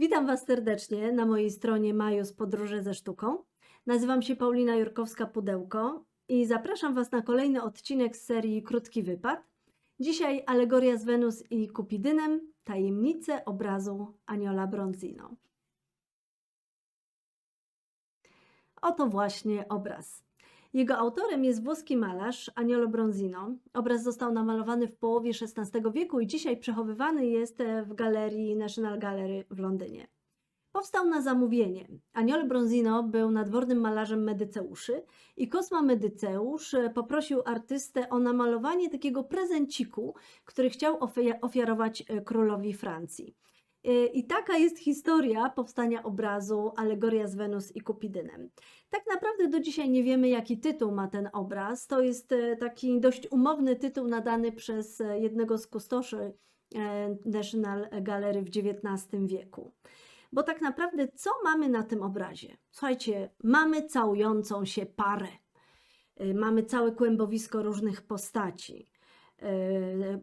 Witam Was serdecznie na mojej stronie Majus Podróże ze Sztuką. Nazywam się Paulina Jurkowska-Pudełko i zapraszam Was na kolejny odcinek z serii Krótki Wypad. Dzisiaj alegoria z Wenus i Kupidynem, tajemnice obrazu Aniola Bronzino. Oto właśnie obraz. Jego autorem jest włoski malarz Aniolo Bronzino. Obraz został namalowany w połowie XVI wieku i dzisiaj przechowywany jest e, w galerii National Gallery w Londynie. Powstał na zamówienie. Aniolo Bronzino był nadwornym malarzem Medyceuszy i Kosma Medyceusz e, poprosił artystę o namalowanie takiego prezenciku, który chciał ofi- ofiarować e, królowi Francji. E, I taka jest historia powstania obrazu Alegoria z Wenus i Kupidynem. Tak naprawdę do dzisiaj nie wiemy, jaki tytuł ma ten obraz. To jest e, taki dość umowny tytuł nadany przez e, jednego z kustoszy National Gallery w XIX wieku. Bo tak naprawdę, co mamy na tym obrazie? Słuchajcie, mamy całującą się parę. Mamy całe kłębowisko różnych postaci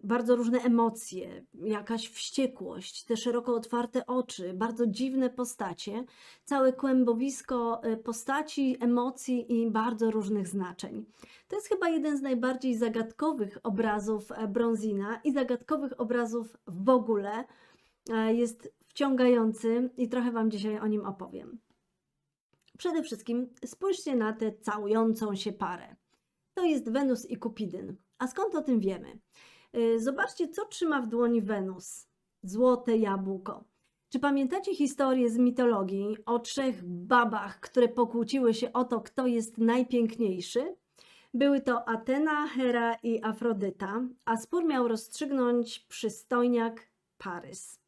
bardzo różne emocje, jakaś wściekłość, te szeroko otwarte oczy, bardzo dziwne postacie, całe kłębowisko e, postaci, emocji i bardzo różnych znaczeń. To jest chyba jeden z najbardziej zagadkowych obrazów e, Bronzina i zagadkowych obrazów w ogóle. E, Jest wciągający i trochę Wam dzisiaj o nim opowiem. Przede wszystkim spójrzcie na tę całującą się parę. To jest Wenus i Kupidyn. A skąd o tym wiemy? Yy, Zobaczcie, co trzyma w dłoni Wenus. Złote jabłko. Czy pamiętacie historię z mitologii o trzech babach, które pokłóciły się o to, kto jest najpiękniejszy? Były to Atena, Hera i Afrodyta, a spór miał rozstrzygnąć przystojniak Parys.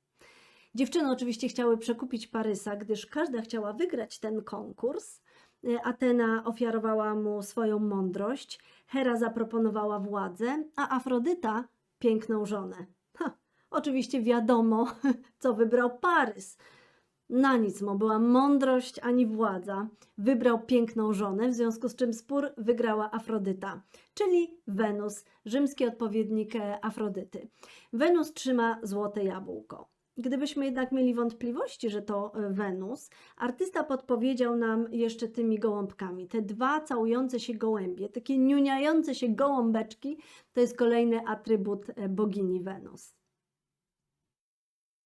Dziewczyny oczywiście chciały przekupić Parysa, gdyż każda chciała wygrać ten konkurs. Y, Atena ofiarowała mu swoją mądrość, Hera zaproponowała władzę, a Afrodyta piękną żonę. Ha, oczywiście wiadomo, co wybrał Parys. Na nic mu była mądrość ani władza. Wybrał piękną żonę, w związku z czym spór wygrała Afrodyta, czyli Wenus, rzymski odpowiednik e, Afrodyty. Wenus trzyma złote jabłko. Gdybyśmy jednak mieli wątpliwości, że to e, Wenus, artysta podpowiedział nam jeszcze tymi gołąbkami. Te dwa całujące się gołębie, takie niuniające się gołąbeczki, to jest kolejny atrybut e, bogini Wenus.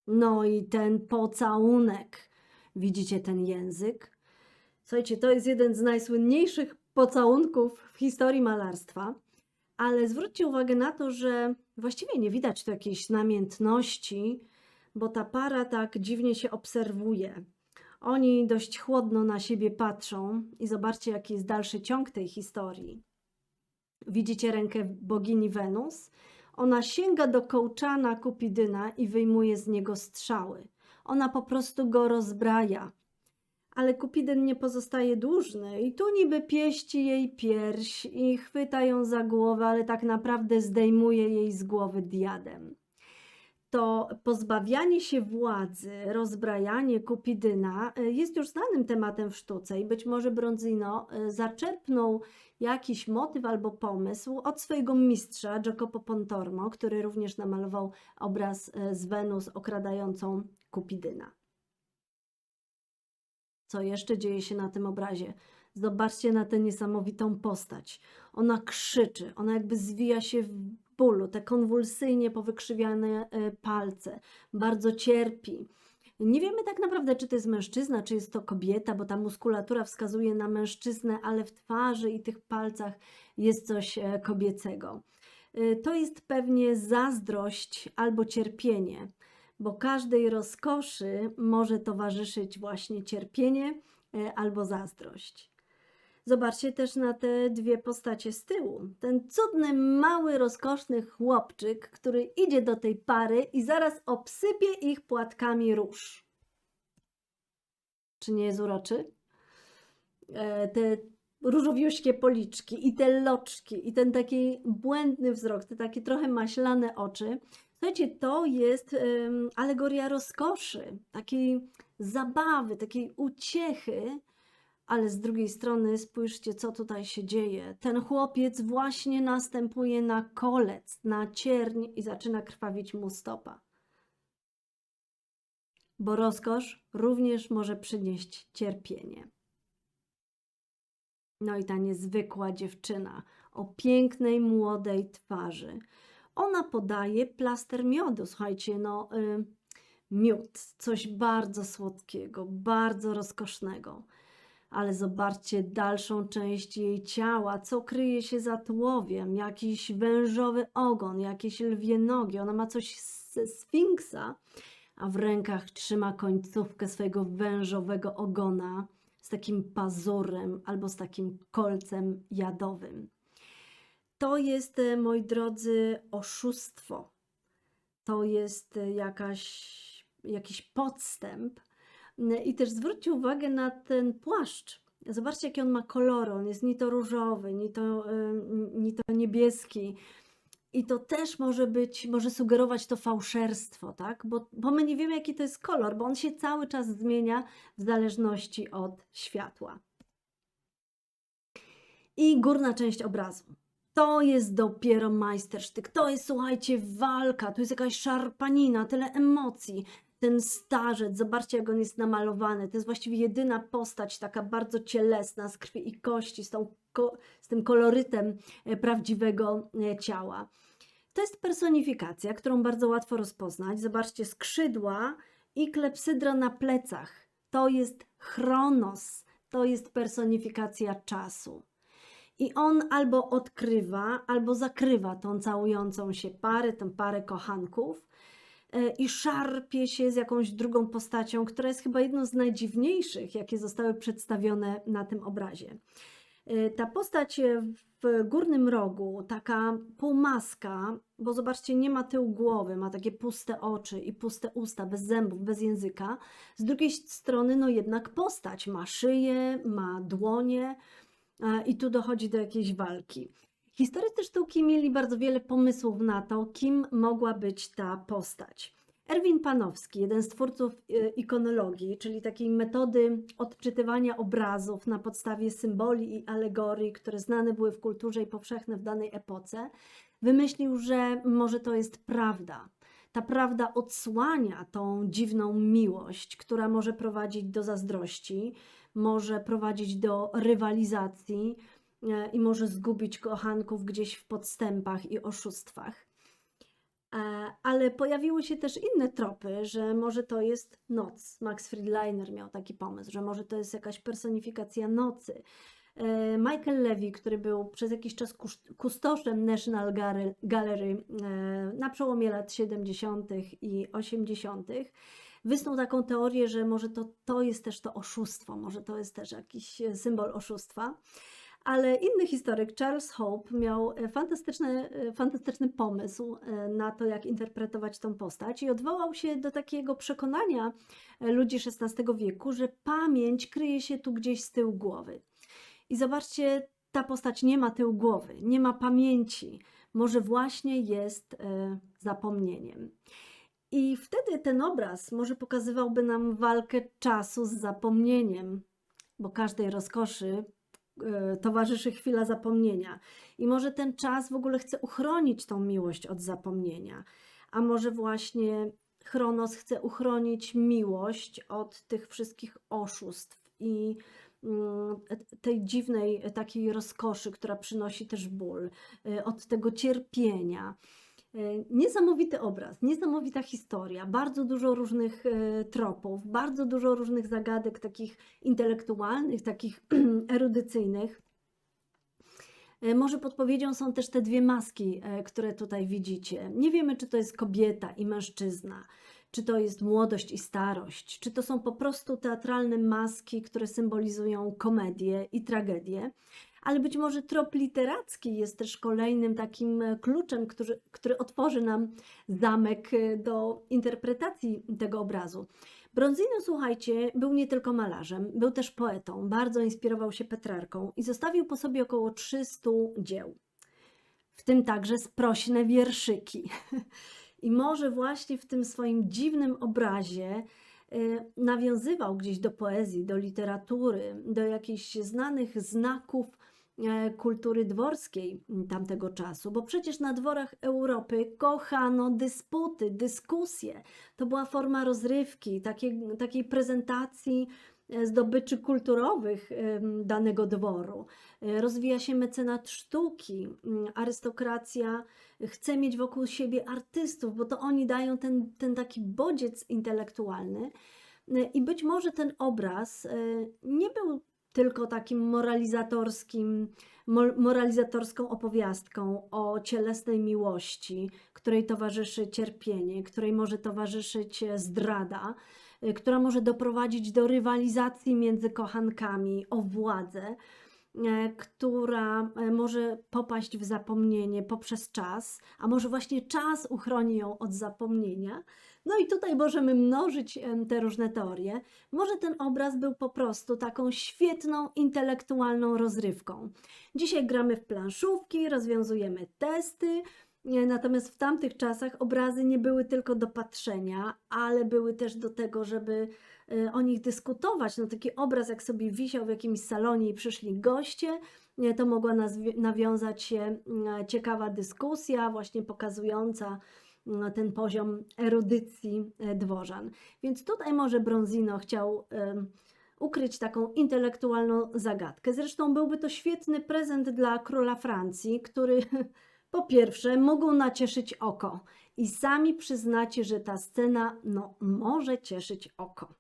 No i ten pocałunek. Widzicie ten język? Słuchajcie, to jest jeden z najsłynniejszych pocałunków w historii malarstwa, ale zwróćcie uwagę na to, że właściwie nie widać tu jakiejś namiętności, bo ta para tak dziwnie się obserwuje. Oni dość chłodno na siebie patrzą i zobaczcie, jaki jest dalszy ciąg tej historii. Widzicie rękę bogini Wenus? Ona sięga do kołczana Kupidyna i wyjmuje z niego strzały. Ona po prostu go rozbraja. Ale Kupidyn nie pozostaje dłużny i tu niby pieści jej pierś i chwyta ją za głowę, ale tak naprawdę zdejmuje jej z głowy diadem to pozbawianie się władzy, rozbrajanie Kupidyna y, jest już znanym tematem w sztuce i być może Bronzino y, zaczerpnął jakiś motyw albo pomysł od swojego mistrza Jacopo Pontormo, który również namalował obraz y, z Wenus okradającą Kupidyna. Co jeszcze dzieje się na tym obrazie? Zobaczcie na tę niesamowitą postać. Ona krzyczy, ona jakby zwija się w bólu, te konwulsyjnie powykrzywiane e, palce, bardzo cierpi. Nie wiemy tak naprawdę, czy to jest mężczyzna, czy jest to kobieta, bo ta muskulatura wskazuje na mężczyznę, ale w twarzy i tych palcach jest coś e, kobiecego. E, To jest pewnie zazdrość albo cierpienie, bo każdej rozkoszy może towarzyszyć właśnie cierpienie albo zazdrość. Zobaczcie też na te dwie postacie z tyłu. Ten cudny, mały, rozkoszny chłopczyk, który idzie do tej pary i zaraz obsypie ich płatkami róż. Czy nie jest uroczy? E, Te różowiuśkie policzki i te loczki i ten taki błędny wzrok, te takie trochę maślane oczy. Słuchajcie, to jest em, alegoria rozkoszy, takiej zabawy, takiej uciechy, ale z drugiej strony spójrzcie, co tutaj się dzieje. Ten chłopiec właśnie następuje na kolec, na cierń i zaczyna krwawić mu stopa. bo rozkosz również może przynieść cierpienie. No i ta niezwykła dziewczyna o pięknej, młodej twarzy. Ona podaje plaster miodu. Słuchajcie, no, y, miód, coś bardzo słodkiego, bardzo rozkosznego. Ale zobaczcie dalszą część jej ciała, co kryje się za tułowiem, jakiś wężowy ogon, jakieś lwie nogi. Ona ma coś ze sfinksa, a w rękach trzyma końcówkę swojego wężowego ogona z takim pazurem albo z takim kolcem jadowym. To jest, e, moi drodzy, oszustwo. To jest e, jakaś, jakiś podstęp. I też zwróćcie uwagę na ten płaszcz. Zobaczcie, jaki on ma kolory. On jest ni to różowy, ni to, ni to niebieski. I to też może być, może sugerować to fałszerstwo, tak? Bo, bo my nie wiemy, jaki to jest kolor, bo on się cały czas zmienia w zależności od światła. I górna część obrazu. To jest dopiero majstersztyk. To jest, słuchajcie, walka. Tu jest jakaś szarpanina, tyle emocji. Ten starzec, zobaczcie, jak on jest namalowany. To jest właściwie jedyna postać taka bardzo cielesna, z krwi i kości, z, tą, z tym kolorytem e, prawdziwego e, ciała. To jest personifikacja, którą bardzo łatwo rozpoznać. Zobaczcie, skrzydła i klepsydra na plecach. To jest chronos, to jest personifikacja czasu. I on albo odkrywa, albo zakrywa tą całującą się parę, tę parę kochanków i szarpie się z jakąś drugą postacią, która jest chyba jedną z najdziwniejszych, jakie zostały przedstawione na tym obrazie. E, Ta postać e, w górnym rogu, taka półmaska, bo zobaczcie, nie ma tyłu głowy, ma takie puste oczy i puste usta, bez zębów, bez języka. Z drugiej strony, no jednak postać, ma szyję, ma dłonie e, i tu dochodzi do jakiejś walki. Historycy sztuki mieli bardzo wiele pomysłów na to, kim mogła być ta postać. Erwin Panowski, jeden z twórców e, ikonologii, czyli takiej metody odczytywania obrazów na podstawie symboli i alegorii, które znane były w kulturze i powszechne w danej epoce, wymyślił, że może to jest prawda. Ta prawda odsłania tą dziwną miłość, która może prowadzić do zazdrości, może prowadzić do rywalizacji i może zgubić kochanków gdzieś w podstępach i oszustwach. E, Ale pojawiły się też inne tropy, że może to jest noc. Max Friedlander miał taki pomysł, że może to jest jakaś personifikacja nocy. E, Michael Levy, który był przez jakiś czas kustoszem National Gallery, e, na przełomie lat 70. i 80., wysnuł taką teorię, że może to, to jest też to oszustwo, może to jest też jakiś e, symbol oszustwa. Ale inny historyk, Charles Hope, miał e, fantastyczny, e, fantastyczny pomysł e, na to, jak interpretować tą postać, i odwołał się do takiego przekonania ludzi XVI wieku, że pamięć kryje się tu gdzieś z tyłu głowy. I zobaczcie, ta postać nie ma tyłu głowy, nie ma pamięci, może właśnie jest zapomnieniem. I wtedy ten obraz może pokazywałby nam walkę czasu z zapomnieniem, bo każdej rozkoszy towarzyszy chwila zapomnienia. I może ten czas w ogóle chce uchronić tą miłość od zapomnienia. A może właśnie Chronos chce uchronić miłość od tych wszystkich oszustw i mm, tej dziwnej e, takiej rozkoszy, która przynosi też ból, e, od tego cierpienia. E, Niesamowity obraz, niesamowita historia, bardzo dużo różnych e, tropów, bardzo dużo różnych zagadek takich intelektualnych, takich erudycyjnych. E, Może podpowiedzią są też te dwie maski, które tutaj widzicie. Nie wiemy, czy to jest kobieta i mężczyzna, czy to jest młodość i starość, czy to są po prostu teatralne maski, które symbolizują komedię i tragedię. Ale być może trop literacki jest też kolejnym takim e, kluczem, który, który otworzy nam zamek e, do interpretacji tego obrazu. Bronzino, słuchajcie, był nie tylko malarzem, był też poetą, bardzo inspirował się Petrarką i zostawił po sobie około 300 dzieł, w tym także sprośne wierszyki. I może właśnie w tym swoim dziwnym obrazie nawiązywał gdzieś do poezji, do literatury, do jakichś znanych znaków e, kultury dworskiej tamtego czasu, bo przecież na dworach Europy kochano dysputy, dyskusje. To była forma rozrywki, takiej, takiej prezentacji zdobyczy kulturowych danego dworu. E, Rozwija się mecenat sztuki, m, arystokracja chce mieć wokół siebie artystów, bo to oni dają ten, ten taki bodziec intelektualny. E, I być może ten obraz e, nie był tylko takim moralizatorskim, mo- moralizatorską opowiastką o cielesnej miłości, której towarzyszy cierpienie, której może towarzyszyć e, zdrada, e, która może doprowadzić do rywalizacji między kochankami o władzę, e, która e, może popaść w zapomnienie poprzez czas, a może właśnie czas uchroni ją od zapomnienia. No i tutaj możemy mnożyć te różne teorie. Może ten obraz był po prostu taką świetną intelektualną rozrywką. Dzisiaj gramy w planszówki, rozwiązujemy testy, natomiast w tamtych czasach obrazy nie były tylko do patrzenia, ale były też do tego, żeby e, o nich dyskutować. No taki obraz, jak sobie wisiał w jakimś salonie i przyszli goście, to mogła nawiązać się mm, ciekawa dyskusja, właśnie pokazująca mm, ten poziom erudycji dworzan. Więc tutaj może Bronzino chciał ukryć taką intelektualną zagadkę. Zresztą byłby to świetny prezent dla króla Francji, który po pierwsze mógł nacieszyć oko i sami przyznacie, że ta scena no, może cieszyć oko.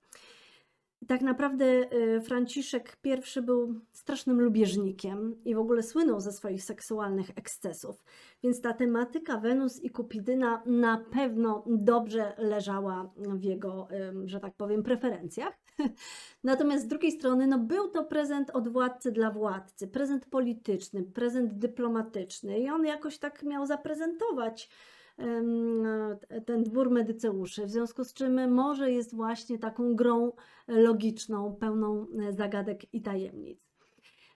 Tak naprawdę y, Franciszek I był strasznym lubieżnikiem i w ogóle słynął ze swoich seksualnych ekscesów, więc ta tematyka Wenus i Kupidyna na pewno dobrze leżała w jego, ym, że tak powiem, preferencjach. Natomiast z drugiej strony, no, był to prezent od władcy dla władcy, prezent polityczny, prezent dyplomatyczny i on jakoś tak miał zaprezentować ten dwór Medyceuszy, w związku z czym może jest właśnie taką grą logiczną, pełną e, zagadek i tajemnic.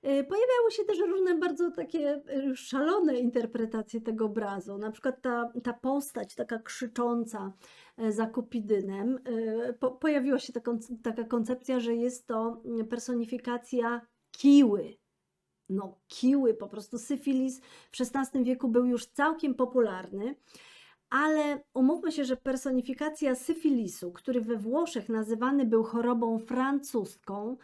E, Pojawiały się też różne bardzo takie e, szalone interpretacje tego obrazu. Na przykład ta, ta postać taka krzycząca e, za Kupidynem. e, Po, pojawiła się taka, taka koncepcja, że jest to mm, personifikacja kiły. No, kiły, po prostu syfilis w XVI wieku był już całkiem popularny. Ale umówmy się, że personifikacja syfilisu, który we Włoszech nazywany był chorobą francuską,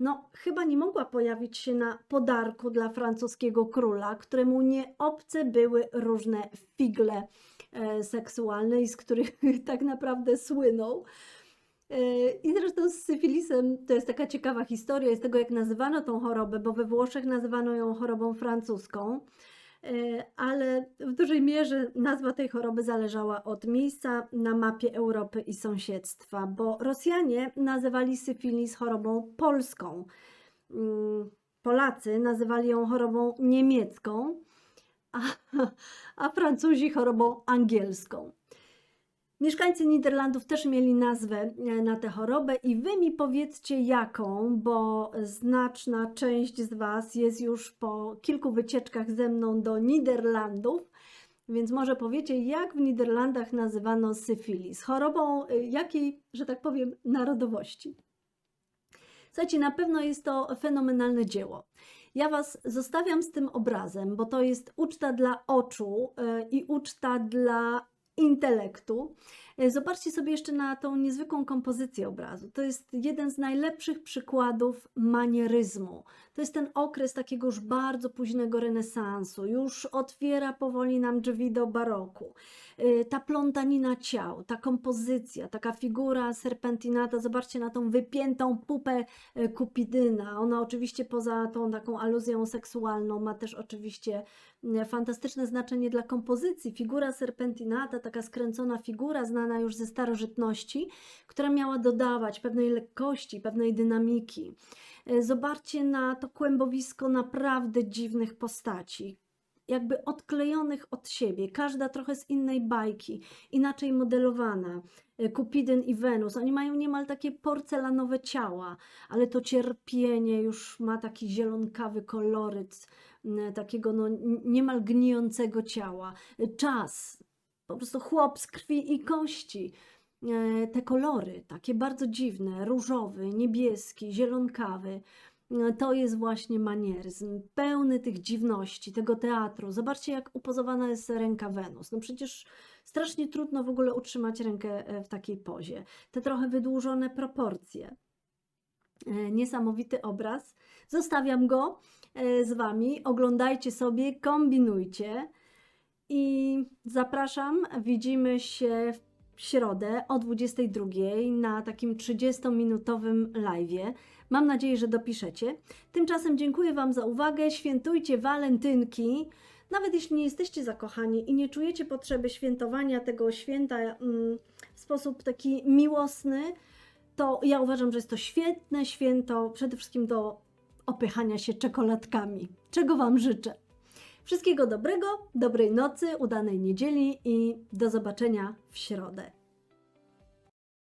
no chyba nie mogła pojawić się na podarku dla francuskiego króla, któremu nie obce były różne figle e, seksualne i z których tak naprawdę słynął. E, I zresztą z syfilisem to jest taka ciekawa historia z tego, jak nazywano tą chorobę, bo we Włoszech nazywano ją chorobą francuską, ale w dużej mierze nazwa tej choroby zależała od miejsca na mapie Europy i sąsiedztwa, bo Rosjanie nazywali syfilis chorobą polską. Mm, Polacy nazywali ją chorobą niemiecką, a, a Francuzi chorobą angielską. Mieszkańcy Niderlandów też mieli nazwę e, na tę chorobę i wy mi powiedzcie jaką, bo znaczna część z was jest już po kilku wycieczkach ze mną do Niderlandów, więc może powiecie, jak w Niderlandach nazywano syfilis, chorobą e, jakiej, że tak powiem, narodowości. Słuchajcie, na pewno jest to fenomenalne dzieło. Ja Was zostawiam z tym obrazem, bo to jest uczta dla oczu e, i uczta dla intelektu. E, Zobaczcie sobie jeszcze na tą niezwykłą kompozycję obrazu. To jest jeden z najlepszych przykładów manieryzmu. To jest ten okres takiego już bardzo późnego renesansu, już otwiera powoli nam drzwi do baroku. E, Ta plątanina ciał, ta kompozycja, taka figura serpentinata, zobaczcie na tą wypiętą pupę e, Kupidyna. Ona oczywiście poza tą taką aluzją seksualną ma też oczywiście e, fantastyczne znaczenie dla kompozycji. Figura serpentinata, taka skręcona figura, znana już ze starożytności, która miała dodawać pewnej lekkości, pewnej dynamiki. E, Zobaczcie na to kłębowisko naprawdę dziwnych postaci, jakby odklejonych od siebie, każda trochę z innej bajki, inaczej modelowana. E, Kupidyn i Wenus, oni mają niemal takie porcelanowe ciała, ale to cierpienie już ma taki zielonkawy koloryt, takiego no, niemal gnijącego ciała. E, Czas, po prostu chłop z krwi i kości. E, Te kolory, takie bardzo dziwne, różowy, niebieski, zielonkawy. e, to jest właśnie manieryzm, pełny tych dziwności, tego teatru. Zobaczcie, jak upozowana jest ręka Wenus. No przecież strasznie trudno w ogóle utrzymać rękę e, w takiej pozie. Te trochę wydłużone proporcje. Niesamowity obraz. Zostawiam go z Wami. Oglądajcie sobie, kombinujcie. I zapraszam, widzimy się w środę o 22 na takim 30-minutowym live'ie. Mam nadzieję, że dopiszecie. Tymczasem dziękuję Wam za uwagę. Świętujcie walentynki. Nawet jeśli nie jesteście zakochani i nie czujecie potrzeby świętowania tego święta mm, w sposób taki miłosny, to ja uważam, że jest to świetne święto, przede wszystkim do opychania się czekoladkami, czego Wam życzę. Wszystkiego dobrego, dobrej nocy, udanej niedzieli i do zobaczenia w środę.